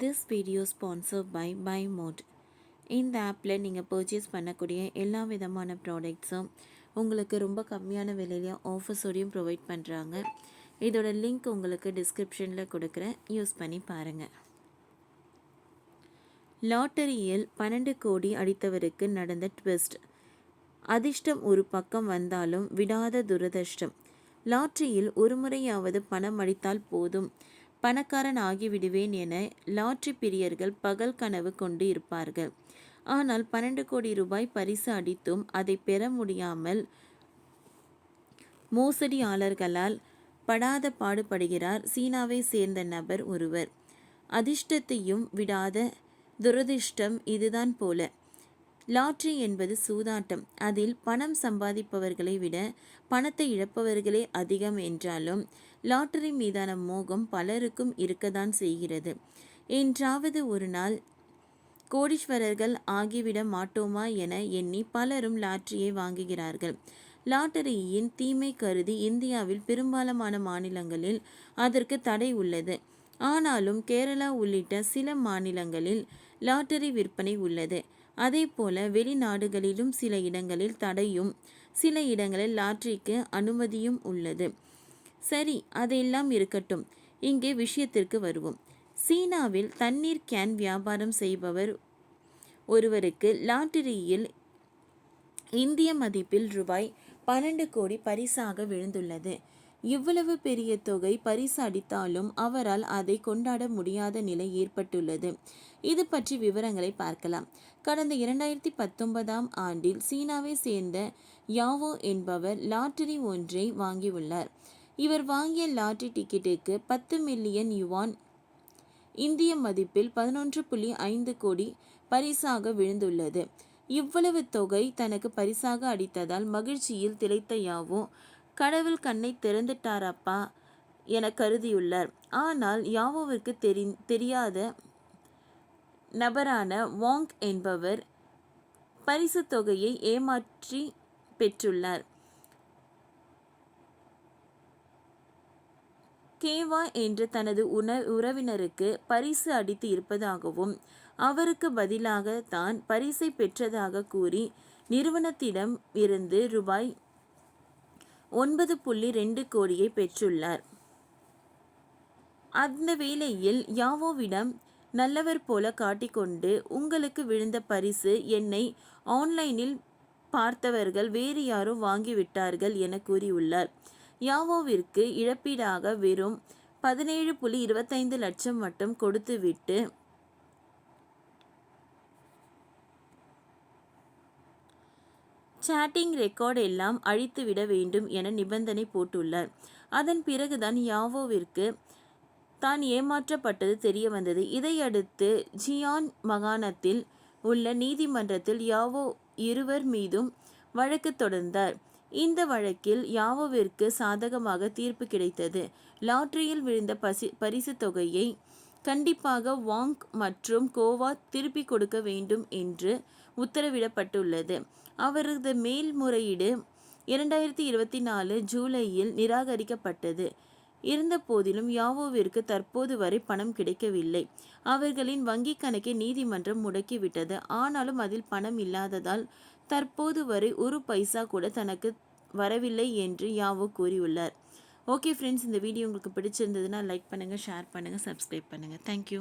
This video sponsor by by mod இந்த ஆப்பில் நீங்கள் பர்ச்சேஸ் பண்ணக்கூடிய எல்லா விதமான ப்ராடக்ட்ஸும் உங்களுக்கு ரொம்ப கம்மியான விலையில ஆஃபர்ஸோடையும் ப்ரொவைட் பண்ணுறாங்க இதோட லிங்க் உங்களுக்கு டிஸ்கிரிப்ஷனில் கொடுக்குறேன். யூஸ் பண்ணி பாருங்கள் லாட்டரியில் பன்னெண்டு கோடி அடித்தவருக்கு நடந்த ட்விஸ்ட் அதிர்ஷ்டம் ஒரு பக்கம் வந்தாலும் விடாத துரதிர்ஷ்டம். லாட்டரியில் ஒரு முறையாவது பணம் அடித்தால் போதும். பணக்காரன் ஆகிவிடுவேன் என லாட்ரி பிரியர்கள் பகல் கனவு கொண்டு இருப்பார்கள். ஆனால் பன்னெண்டு கோடி ரூபாய் பரிசு அடித்தும் அதை பெற முடியாமல் மோசடியாளர்களால் படாத பாடுபடுகிறார் சீனாவை சேர்ந்த நபர் ஒருவர். அதிர்ஷ்டத்தையும் விடாத துரதிர்ஷ்டம் இதுதான் போல. லாட்ரி என்பது சூதாட்டம். அதில் பணம் சம்பாதிப்பவர்களை விட பணத்தை இழப்பவர்களே அதிகம் என்றாலும் லாட்டரி மீதான மோகம் பலருக்கும் இருக்கத்தான் செய்கிறது. என்றாவது ஒரு நாள் கோடீஸ்வரர்கள் ஆகிவிட மாட்டோமா என எண்ணி பலரும் லாட்டரியை வாங்குகிறார்கள். லாட்டரியின் தீமை கருதி இந்தியாவில் பெரும்பாலான மாநிலங்களில் அதற்கு தடை உள்ளது. ஆனாலும் கேரளா உள்ளிட்ட சில மாநிலங்களில் லாட்டரி விற்பனை உள்ளது. அதே போல வெளிநாடுகளிலும் சில இடங்களில் தடையும் சில இடங்களில் லாட்ரிக்கு அனுமதியும் உள்ளது. சரி அதையெல்லாம் இருக்கட்டும். இங்கே விஷயத்திற்கு வருவோம். சீனாவில் தண்ணீர் கேன் வியாபாரம் செய்பவர் ஒருவருக்கு லாட்டரியில் இந்திய மதிப்பில் ரூபாய் பன்னெண்டு கோடி பரிசாக விழுந்துள்ளது. இவ்வளவு பெரிய தொகை பரிசு அடித்தாலும் அவரால் அதை கொண்டாட முடியாத நிலை ஏற்பட்டுள்ளது. இது பற்றி விவரங்களை பார்க்கலாம். கடந்த இரண்டாயிரத்தி பத்தொன்பதாம் ஆண்டில் சீனாவை சேர்ந்த யாவோ என்பவர் லாட்டரி ஒன்றை வாங்கியுள்ளார். இவர் வாங்கிய லாட்டரி டிக்கெட்டுக்கு பத்து மில்லியன் யுவான் இந்திய மதிப்பில் பதினொன்று புள்ளி ஐந்து கோடி பரிசாக விழுந்துள்ளது. இவ்வளவு தொகை தனக்கு பரிசாக அடித்ததால் மகிழ்ச்சியில் திளைத்த யாவோ கடவுள் கண்ணை திறந்துட்டாரப்பா என கருதியுள்ளார். ஆனால் யாவோவிற்கு தெரி தெரியாத நபரான வாங் என்பவர் பரிசு தொகையை ஏமாற்றி பெற்றுள்ளார். கேவா என்று தனது உண உறவினருக்கு பரிசு அடித்து இருப்பதாகவும் அவருக்கு பதிலாக தான் பரிசை பெற்றதாக கூறி நிறுவனத்திடம் இருந்து ரூபாய் ஒன்பது புள்ளி ரெண்டு கோடியை பெற்றுள்ளார். அந்த வேளையில் யாவோவிடம் நல்லவர் போல காட்டிக்கொண்டு உங்களுக்கு விழுந்த பரிசு என்னை ஆன்லைனில் பார்த்தவர்கள் வேறு யாரும் வாங்கிவிட்டார்கள் என கூறியுள்ளார். யாவோவிற்கு இழப்பீடாக வெறும் பதினேழு புள்ளி இருபத்தைந்து லட்சம் மட்டும் கொடுத்துவிட்டு சாட்டிங் ரெக்கார்ட் எல்லாம் அழித்துவிட வேண்டும் என நிபந்தனை போட்டுள்ளார். அதன் பிறகுதான் யாவோவிற்கு தான் ஏமாற்றப்பட்டது தெரிய வந்தது. இதையடுத்து ஜியான் மாகாணத்தில் உள்ள நீதிமன்றத்தில் யாவோ இருவர் மீதும் வழக்கு தொடர்ந்தார். இந்த வழக்கில் யாவோவிற்கு சாதகமாக தீர்ப்பு கிடைத்தது. லாட்டரியில் விழுந்த பசி பரிசு தொகையை கண்டிப்பாக வாங் மற்றும் கோவா திருப்பிக் கொடுக்க வேண்டும் என்று உத்தரவிடப்பட்டுள்ளது. அவரது மேல்முறையீடு இரண்டாயிரத்தி இருபத்தி நாலு ஜூலையில் நிராகரிக்கப்பட்டது. இருந்த போதிலும் யாவோவிற்கு தற்போது வரை பணம் கிடைக்கவில்லை. அவர்களின் வங்கிக் கணக்கை நீதிமன்றம் முடக்கிவிட்டது. ஆனாலும் அதில் பணம் இல்லாததால் தற்போது வரை ஒரு பைசா கூட தனக்கு வரவில்லை என்று யாவோ கூறியுள்ளார். ஓகே ஃப்ரெண்ட்ஸ் இந்த வீடியோ உங்களுக்கு பிடிச்சிருந்ததுன்னா லைக் பண்ணுங்கள் ஷேர் பண்ணுங்கள் சப்ஸ்கிரைப் பண்ணுங்கள் தேங்க்யூ